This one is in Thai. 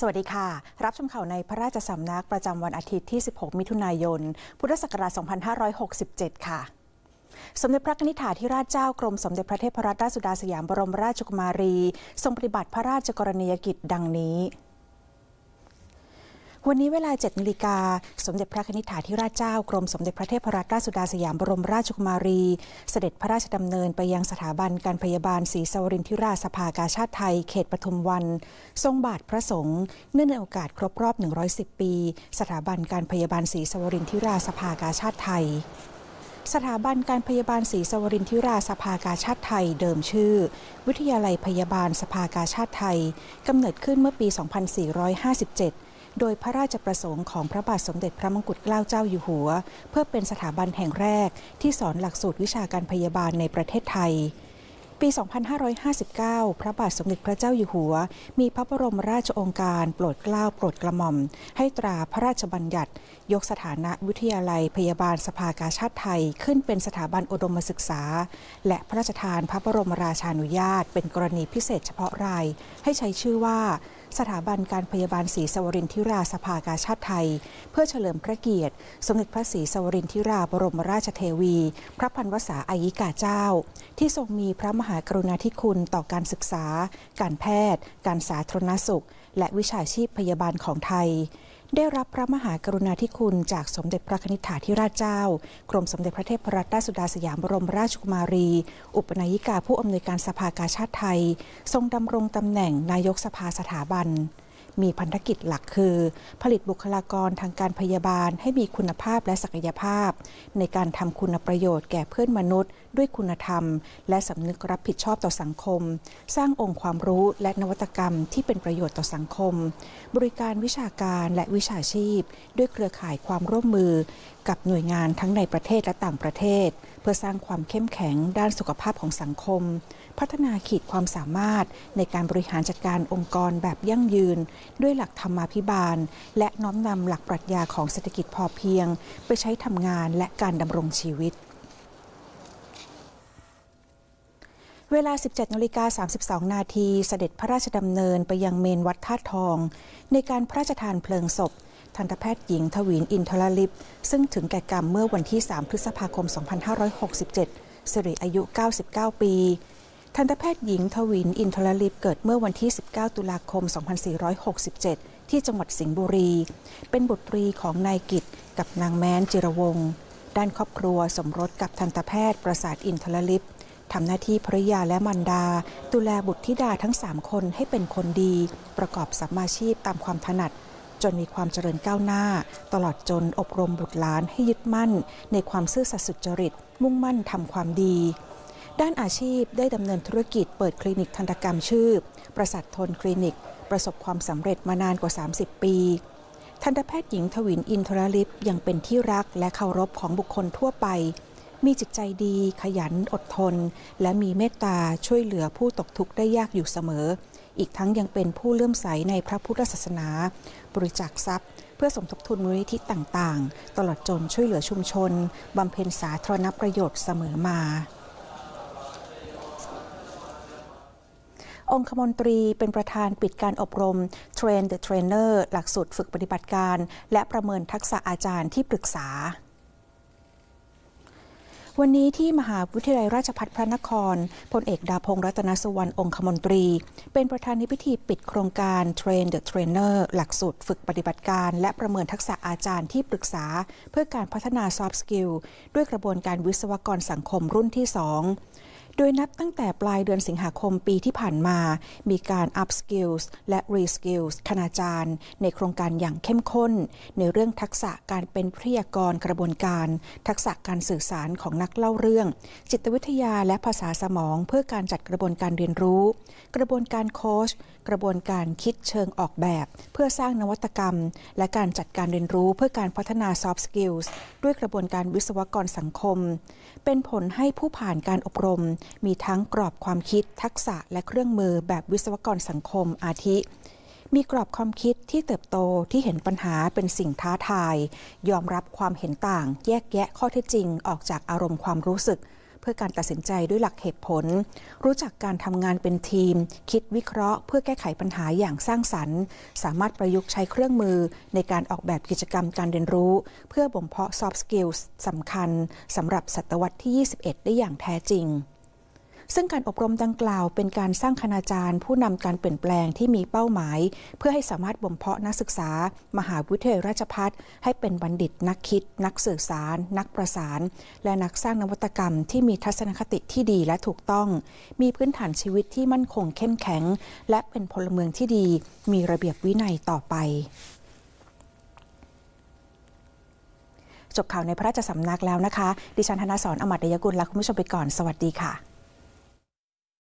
สวัสดีค่ะ รับชมข่าวในพระราชสำนักประจำวันอาทิตย์ที่ 16 มิถุนายน พุทธศักราช 2567 ค่ะสมเด็จพระนิธิถาธิราชเจ้ากรมสมเด็จพระเทพรัตนราชสุดาสยามบรมราชกุมารี ทรงปฏิบัติพระราชกรณียกิจดังนี้ วันนี้เวลา7นาฬิกา สมเด็จพระนิธิถาธิราชเจ้ากรมสมเด็จพระเทพรัตนราชสุดาสยามบรมราชกุมารี เสด็จพระราชดำเนินไปยังสถาบันการพยาบาลศรีสวรินทิราชสภากาชาติไทย เขตปทุมวัน ทรงบาทพระสงฆ์เนื่องในโอกาสครบรอบ 110 ปี สถาบันการพยาบาลศรีสวรินทิราชสภากาชาติไทยสถาบันการพยาบาลศรีสวรินทิราสภากาชาติไทยเดิมชื่อ วิทยาลัยพยาบาลสภากาชาติไทย กำเนิดขึ้นเมื่อปี 2457 โดยพระราชประสงค์ของพระบาทสมเด็จพระมงกุฎเกล้าเจ้าอยู่หัว เพื่อเป็นสถาบันแห่งแรกที่สอนหลักสูตรวิชาการพยาบาลในประเทศไทย ปี 2559 พระบาทสมเด็จพระเจ้าอยู่หัว มีพระบรมราชองค์การโปรดเกล้าโปรดกระหม่อม ให้ตราพระราชบัญญัติ ยกสถานะวิทยาลัยพยาบาลสภากาชาติไทยขึ้นเป็นสถาบันอุดมศึกษา และพระราชทานพระบรมราชานุญาต เป็นกรณีพิเศษเฉพาะราย ให้ใช้ชื่อว่า สถาบันการพยาบาลศรีสวรินทิราสภากาชาติไทย เพื่อเฉลิมพระเกียรติ สมเด็จพระศรีสวรินทิราบรมราชเทวี พระพันวษาอายิกาเจ้า ที่ทรงมีพระมหากรุณาธิคุณต่อการศึกษา การแพทย์ การสาธารณสุข และวิชาชีพพยาบาลของไทย ได้รับพระมหากรุณาธิคุณจากสมเด็จพระนิธิถาธิราชเจ้า กรมสมเด็จพระเทพรัตนราชสุดาสยามบรมราชกุมารี อุปนายิกาผู้อำนวยการสภากาชาติไทย ทรงดำรงตำแหน่งนายกสภาสถาบัน มีพันธกิจหลักคือ ผลิตบุคลากรทางการพยาบาลให้มีคุณภาพและศักยภาพ ในการทำคุณประโยชน์แก่เพื่อนมนุษย์ ด้วยคุณธรรม และสำนึกรับผิดชอบต่อสังคม สร้างองค์ความรู้และนวัตกรรมที่เป็นประโยชน์ต่อสังคม บริการวิชาการและวิชาชีพ ด้วยเครือข่ายความร่วมมือ กับหน่วยงานทั้งในประเทศและต่างประเทศ เพื่อสร้างความเข้มแข็งด้านสุขภาพของสังคม พัฒนาขีดความสามารถในการบริหารจัดการองค์กรแบบยั่งยืน ด้วยหลักธรรมาภิบาล และน้อมนำหลักปรัชญาของเศรษฐกิจพอเพียง ไปใช้ทำงานและการดำรงชีวิตเวลา 17นาฬิกา32 นาที เสด็จพระราชดำเนินไปยังเมนวัดธาตุทอง ในการพระราชทานเพลิงศพ ทันตแพทย์หญิงทวีนอินทรลิป ซึ่งถึงแก่กรรมเมื่อวันที่ 3 พฤษภาคม 2567 สิริอายุ 99 ปี ทันตแพทย์หญิงทวินอินทรลิปเกิดเมื่อวันที่ 19 ตุลาคม 2467 ที่จังหวัดสิงห์บุรี เป็นบุตรีของนายกิตกับนางแม้นจิรวงศ์ด้านครอบครัวสมรสกับทันตแพทย์ประสาทอินทรลิปทำหน้าที่ภริยาและมันดา ดูแลบุตรธิดาทั้ง 3 คนให้เป็นคนดี ประกอบสัมมาชีพตามความถนัด จนมีความเจริญก้าวหน้า ตลอดจนอบรมบุตรหลานให้ยึดมั่น ในความซื่อสัตย์สุจริต มุ่งมั่นทำความดี ด้านอาชีพได้ดำเนินธุรกิจเปิดคลินิกทันตกรรมชื่อ ประสัททนคลินิก ประสบความสำเร็จมานานกว่า 30 ปีทันตแพทย์หญิงทวินอินทรลิปยังเป็นที่รักและเคารพของบุคคลทั่วไป มีจิตใจดีขยันอดทน และมีเมตตาช่วยเหลือผู้ตกทุกข์ได้ยากอยู่เสมอ อีกทั้งยังเป็นผู้เลื่อมใสในพระพุทธศาสนา บริจาคทรัพย์ เพื่อสมทบทุนมูลนิธิต่างๆ ตลอดจนช่วยเหลือชุมชนบำเพ็ญสาธารณประโยชน์เสมอมาองคมนตรีเป็นประธานปิดการอบรม Train the Trainer หลักสูตรฝึกปฏิบัติการ และประเมินทักษะอาจารย์ที่ปรึกษา วันนี้ที่มหาวิทยาลัยราชภัฏพระนครพลเอกดาพงศ์รัตนสุวรรณองคมนตรี เป็นประธานในพิธีปิดโครงการ Train the Trainer หลักสูตรฝึกปฏิบัติการ และประเมินทักษะอาจารย์ที่ปรึกษา เพื่อการพัฒนา Soft Skill ด้วยกระบวนการวิศวกรสังคมรุ่นที่ 2 โดยนับตั้งแต่ปลายเดือนสิงหาคมปีที่ผ่านมา มีการ up skills และ re skills คณาจารย์ ในโครงการอย่างเข้มข้น ในเรื่องทักษะการเป็นพยากรกระบวนการ ทักษะการสื่อสารของนักเล่าเรื่อง จิตวิทยาและภาษาสมอง เพื่อการจัดกระบวนการเรียนรู้ กระบวนการโค้ชกระบวนการคิดเชิงออกแบบ เพื่อสร้างนวัตกรรม และการจัดการเรียนรู้เพื่อการพัฒนา soft skills ด้วยกระบวนการวิศวกรสังคม เป็นผลให้ผู้ผ่านการอบรม มีทั้งกรอบความคิดทักษะและเครื่องมือแบบวิศวกรสังคมอาทิ มีกรอบความคิดที่เติบโตที่เห็นปัญหาเป็นสิ่งท้าทาย ยอมรับความเห็นต่าง แยกแยะข้อเท็จจริงออกจากอารมณ์ความรู้สึก พื่อการตัดสินใจด้วยหลักเหตุผล รู้จักการทำงานเป็นทีม คิดวิเคราะห์ เพื่อแก้ไขปัญหาอย่างสร้างสรรค์ สามารถประยุกต์ใช้เครื่องมือในการออกแบบกิจกรรมการเรียนรู้ เพื่อบ่มเพาะ soft skills สำคัญสำหรับศตวรรษที่ 21 ได้อย่างแท้จริง ซึ่งการอบรมดังกล่าวเป็นการสร้างคณาจารย์ ผู้นำการเปลี่ยนแปลงที่มีเป้าหมาย เพื่อให้สามารถบ่มเพาะนักศึกษา มหาวิทยาลัยราชภัฏให้เป็นบัณฑิตนักคิด นักสื่อสาร นักประสาน และนักสร้างนวัตกรรมที่มีทัศนคติที่ดีและถูกต้อง มีพื้นฐานชีวิตที่มั่นคงเข้มแข็ง และเป็นพลเมืองที่ดี มีระเบียบวินัยต่อไปจบข่าวในพระราชสำนักแล้วนะคะ ดิฉันธนสรอมัตยกุลลาคุณผู้ชมไปก่อน สวัสดีค่ะ